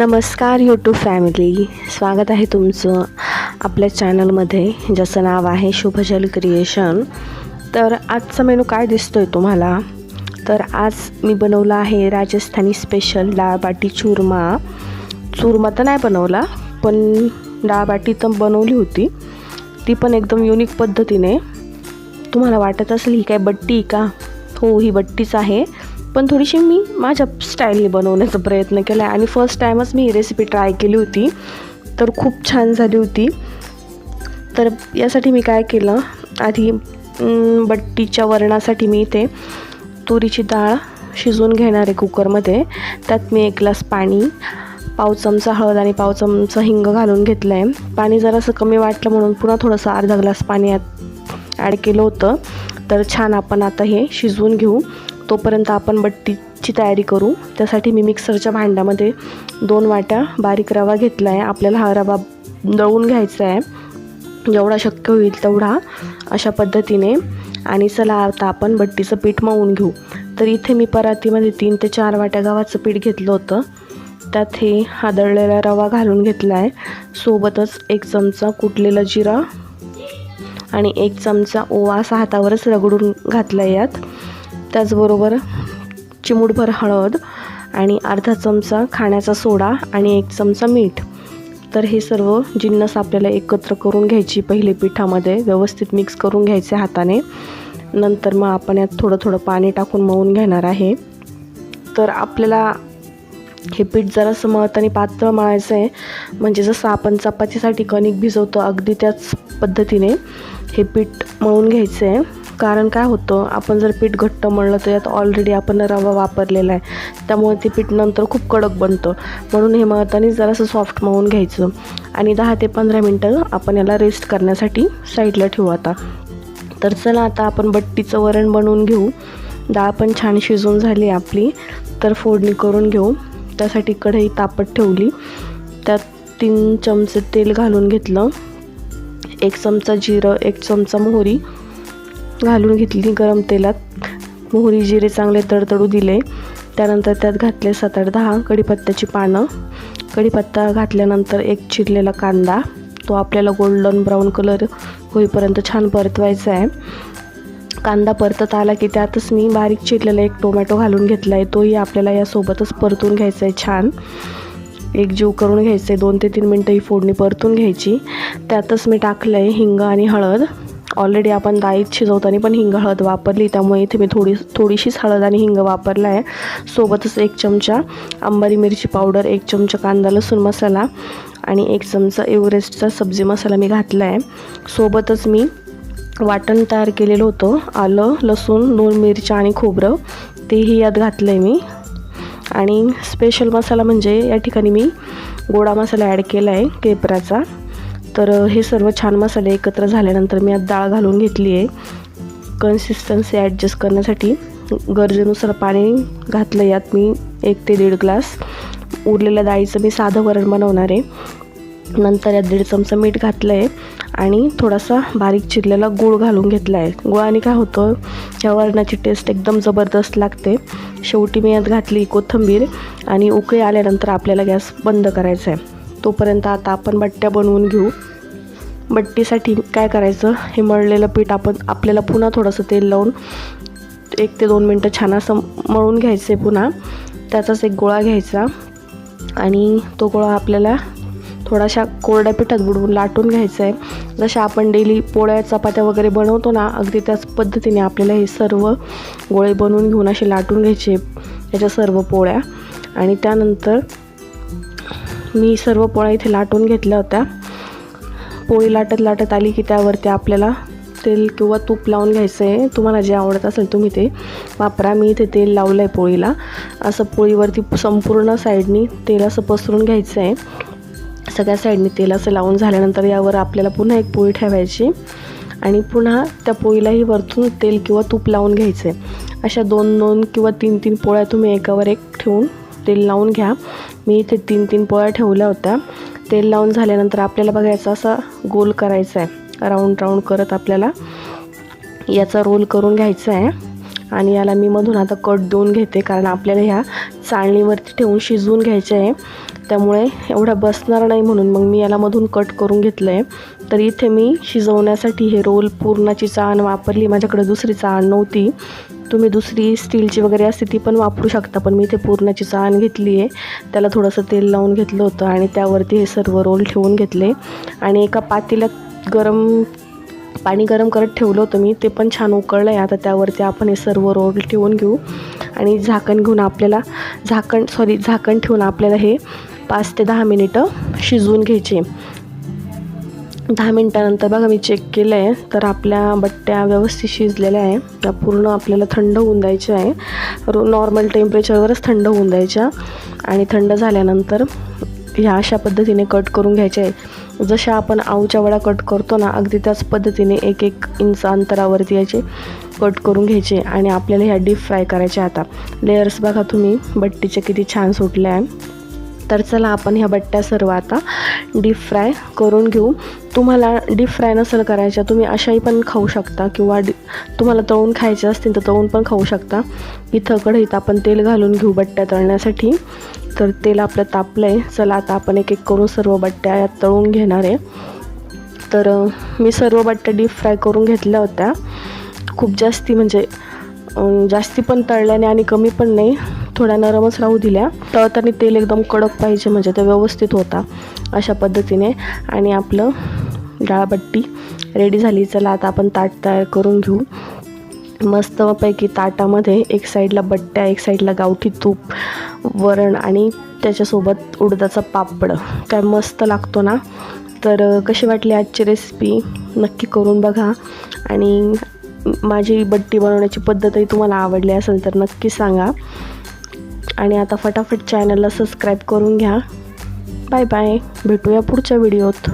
नमस्कार YouTube family स्वागत आहे तुमचं आपल्या चॅनलमध्ये ज्याचं नाव आहे शुभजल क्रिएशन तर आजचा मेनू काय दिसतो आहे तुम्हाला? तर आज मी बनवला आहे राजस्थानी स्पेशल डाळबाटी चुरमा. चुरमा तर नाही बनवला पण डाळबाटी तर बनवली होती. ती पण एकदम युनिक पद्धतीने. तुम्हाला वाटत असेल ही काय बट्टी का? हो ही बट्टीच आहे. पण थोडीशी मी माझ्या स्टाईलने बनवण्याचा प्रयत्न केला आहे आणि फर्स्ट टाईमच मी ही रेसिपी ट्राय केली होती. तर खूप छान झाली होती. तर यासाठी मी काय केलं? आधी बट्टीच्या वरणासाठी मी इथे तुरीची डाळ शिजवून घेणार आहे कुकरमध्ये. त्यात मी एक ग्लास पाणी पाव चमचा हळद आणि पाव चमचा हिंग घालून घेतलं आहे पाणी जरासं कमी वाटलं म्हणून पुन्हा थोडंसं अर्धा ग्लास पाणी ॲड केलं होतं. तर छान आपण आता हे शिजवून घेऊ. तोपर्यंत आपण बट्टीची तयारी करू. त्यासाठी मी मिक्सरच्या भांड्यामध्ये दोन वाट्या बारीक रवा घेतला आहे आपल्याला हा रवा दळून घ्यायचा आहे. जेवढा शक्य होईल तेवढा अशा पद्धतीने. आणि चला आता आपण बट्टीचं पीठ मळून घेऊ. तर इथे मी परातीमध्ये तीन ते चार वाट्या गव्हाचं पीठ घेतलं होतं. त्यात हे हादळलेला रवा घालून घेतला आहे सोबतच एक चमचा कुटलेला जिरा आणि एक चमचा ओवा असा हातावरच रगडून घातला आहे यात. त्याचबरोबर चिमूटभर हळद आणि अर्धा चमचा खाण्याचा सोडा आणि एक चमचा मीठ. तर हे सर्व जिन्नस आपल्याला एकत्र करून घ्यायची पहिले पिठामध्ये. व्यवस्थित मिक्स करून घ्यायचे हाताने. नंतर मग आपण यात थोडं थोडं पाणी टाकून मळून घेणार आहे. तर आपल्याला हे पीठ जरासं मळताना पातळ मळायचं आहे. म्हणजे जसं आपण चपातीसाठी कणिक भिजवतो अगदी त्याच पद्धतीने हे पीठ मळून घ्यायचं आहे कारण काय होतं आपण जर पीठ घट्ट म्हणलं तर यात ऑलरेडी आपण रवा वापरलेला आहे. त्यामुळे ते पीठ नंतर खूप कडक बनतं. म्हणून हे मळताना जरासं सॉफ्ट मळून घ्यायचं. आणि दहा ते पंधरा मिनटं आपण याला रेस्ट करण्यासाठी साईडला ठेवू आता. तर चला आता आपण बट्टीचं वरण बनवून घेऊ. डाळ पण छान शिजून झाली आपली. तर फोडणी करून घेऊ. त्यासाठी कढई तापत ठेवली. त्यात तीन चमचे तेल घालून घेतलं. एक चमचा जिरं एक चमचा मोहरी. घालून घेतली गरम तेलात. मोहरी जिरे चांगले तडतडू दिले. त्यानंतर त्यात घातले सात आठ दहा कढीपत्त्याची पानं. कढीपत्ता घातल्यानंतर एक चिरलेला कांदा. तो आपल्याला गोल्डन ब्राऊन कलर होईपर्यंत छान परतवायचा आहे. कांदा परतत आला की त्यातच मी बारीक चिरलेला एक टोमॅटो घालून घेतला आहे तोही आपल्याला यासोबतच परतून घ्यायचा आहे छान. एक जीव करून घ्यायचं आहे. दोन ते तीन मिनटं ही फोडणी परतून घ्यायची. त्यातच मी टाकलं आहे हिंग आणि हळद. ऑलरेडी आपण डाळीत शिजवताना पण हिंग हळद वापरली त्यामुळे इथे मी थोडी थोडीशीच हळद आणि हिंग वापरला आहे. सोबतच एक चमचा अंबारी मिरची पावडर एक चमचा कांदा लसूण मसाला आणि एक चमचा एव्हरेस्टचा सब्जी मसाला मी घातला आहे. सोबतच मी वाटण तयार केलेलं होतं. आलं लसूण दोन मिरच्या आणि खोबरं तेही यात घातलं आहे मी. आणि स्पेशल मसाला म्हणजे या ठिकाणी मी गोडा मसाला ॲड केला आहे केपराचा. तर हे सर्व छान मसाले एकत्र झाल्यानंतर मी यात डाळ घालून घेतली आहे. कन्सिस्टन्सी ॲडजस्ट करण्यासाठी गरजेनुसार पाणी घातलं यात मी एक ते दीड ग्लास उरलेल्या डाळीचं मी साधं वरण बनवणार आहे. नंतर यात दीड चमचा मीठ घातलं आहे आणि थोडासा बारीक चिरलेला गूळ घालून घेतला आहे गुळाने काय होतं या वरणाची टेस्ट एकदम जबरदस्त लागते. शेवटी मी यात घातली कोथिंबीर आणि उकळी आल्यानंतर आपल्याला गॅस बंद करायचा आहे. तोपर्यंत आता आपण बट्ट्या बनवून घेऊ. बट्टीसाठी काय करायचं? हे मळलेलं पीठ आपण आपल्याला पुन्हा थोडंसं तेल लावून एक ते दोन मिनटं छान असं मळून घ्यायचं आहे पुन्हा. त्याचाच एक गोळा घ्यायचा. आणि तो गोळा आपल्याला थोडाशा कोरड्या पिठात बुडवून लाटून घ्यायचं आहे जशा आपण डेली पोळ्या चपात्या वगैरे बनवतो ना अगदी त्याच पद्धतीने आपल्याला हे सर्व गोळे बनवून घेऊन असे लाटून घ्यायचे. याच्या सर्व पोळ्या. आणि त्यानंतर मी सर्व पोळ्या इथे लाटून घेतल्या होत्या. पोळी लाटत लाटत आली की त्यावरती आपल्याला तेल किंवा तूप लावून घ्यायचं आहे. तुम्हाला जे आवडत असेल तुम्ही ते वापरा. मी इथे तेल लावलं आहे पोळीला. असं पोळीवरती संपूर्ण साईडनी तेल असं पसरून घ्यायचं आहे. सगळ्या साईडनी तेल असं लावून झाल्यानंतर यावर आपल्याला पुन्हा एक पोळी ठेवायची आणि पुन्हा त्या पोळीलाही वरतून तेल किंवा तूप लावून घ्यायचं आहे. अशा दोन दोन किंवा तीन तीन पोळ्या तुम्ही एकावर एक ठेवून तेल लावून घ्या. मी इथे तीन तीन पोळ्या ठेवल्या होत्या. तेल लावून झाल्यानंतर आपल्याला बघायचं असा गोल करायचा आहे राऊंड राऊंड करत आपल्याला याचा रोल करून घ्यायचा आहे आणि याला मी मधून आता कट देऊन घेते कारण आपल्याला ह्या चाळणीवरती ठेवून शिजवून घ्यायचे आहे त्यामुळे एवढा बसणार नाही म्हणून मग मी याला मधून कट करून घेतलं आहे तर इथे मी शिजवण्यासाठी हे रोल पूर्णाची चाळण वापरली. माझ्याकडे दुसरी चाळण नव्हती. तुम्ही दुसरी स्टीलची वगैरे असते ती पण वापरू शकता पण मी इथे पूर्णाची चाळण घेतली आहे. त्याला थोडंसं तेल लावून घेतलं होतं आणि त्यावरती हे सर्व रोल ठेवून घेतले. आणि एका पातेल्यात गरम पाणी गरम करत ठेवलं होतं मी ते पण छान उकळलं आहे आता त्यावरती आपण हे सर्व रोल ठेवून घेऊ. आणि झाकण घेऊन आपल्याला झाकण सॉरी झाकण ठेवून आपल्याला हे पाच ते दहा मिनिटं शिजवून घ्यायचे. दहा मिनटानंतर बघा मी चेक केलं आहे तर आपल्या बट्ट्या व्यवस्थित शिजलेल्या आहे. त्या पूर्ण आपल्याला थंड होऊन द्यायच्या आहे. रो नॉर्मल टेम्परेचरवरच थंड होऊन द्यायच्या. आणि थंड झाल्यानंतर ह्या अशा पद्धतीने कट करून घ्यायच्या आहे. जशा आपण आऊच्या वडा कट करतो ना अगदी त्याच पद्धतीने एक एक इंच अंतरावरती याचे कट करून घ्यायचे. आणि आपल्याला ह्या डीप फ्राय करायच्या आता. लेयर्स बघा तुम्ही बट्टीचे किती छान सुटले आहे. तर चला आपण ह्या बट्ट्या सर्व आता डीप फ्राय करून घेऊ. तुम्हाला डीप फ्राय नसेल करायच्या तुम्ही अशाही पण खाऊ शकता किंवा डी तुम्हाला तळून खायचे असतील तर तळून पण खाऊ शकता. इथं कढईत आपण तेल घालून घेऊ बट्ट्या तळण्यासाठी. तर तेल आपलं तापलं आहे चला आता आपण एक एक करून सर्व बट्ट्या यात तळून घेणार आहे. तर मी सर्व बट्ट्या डीप फ्राय करून घेतल्या होत्या. खूप जास्ती म्हणजे जास्ती पण तळल्याने आणि कमी पण नाही. थोड्या नरमच राहू दिल्या. तळताना तेल एकदम कडक पाहिजे म्हणजे ते व्यवस्थित होता अशा पद्धतीने. आणि आपलं डाळबट्टी रेडी झाली. चला आता आपण ताट तयार करून घेऊ. मस्तपैकी ताटामध्ये एक साईडला बट्ट्या एक साईडला गावठी तूप वरण आणि त्याच्यासोबत उडदाचा पापड. काय मस्त लागतो ना? तर कशी वाटली आजची रेसिपी नक्की करून बघा. आणि माझी बट्टी बनवण्याची पद्धतही तुम्हाला आवडली असेल तर नक्की सांगा. आणि आता फटाफट चॅनलला सबस्क्राईब करून घ्या. बाय बाय भेटूया पुढच्या व्हिडिओत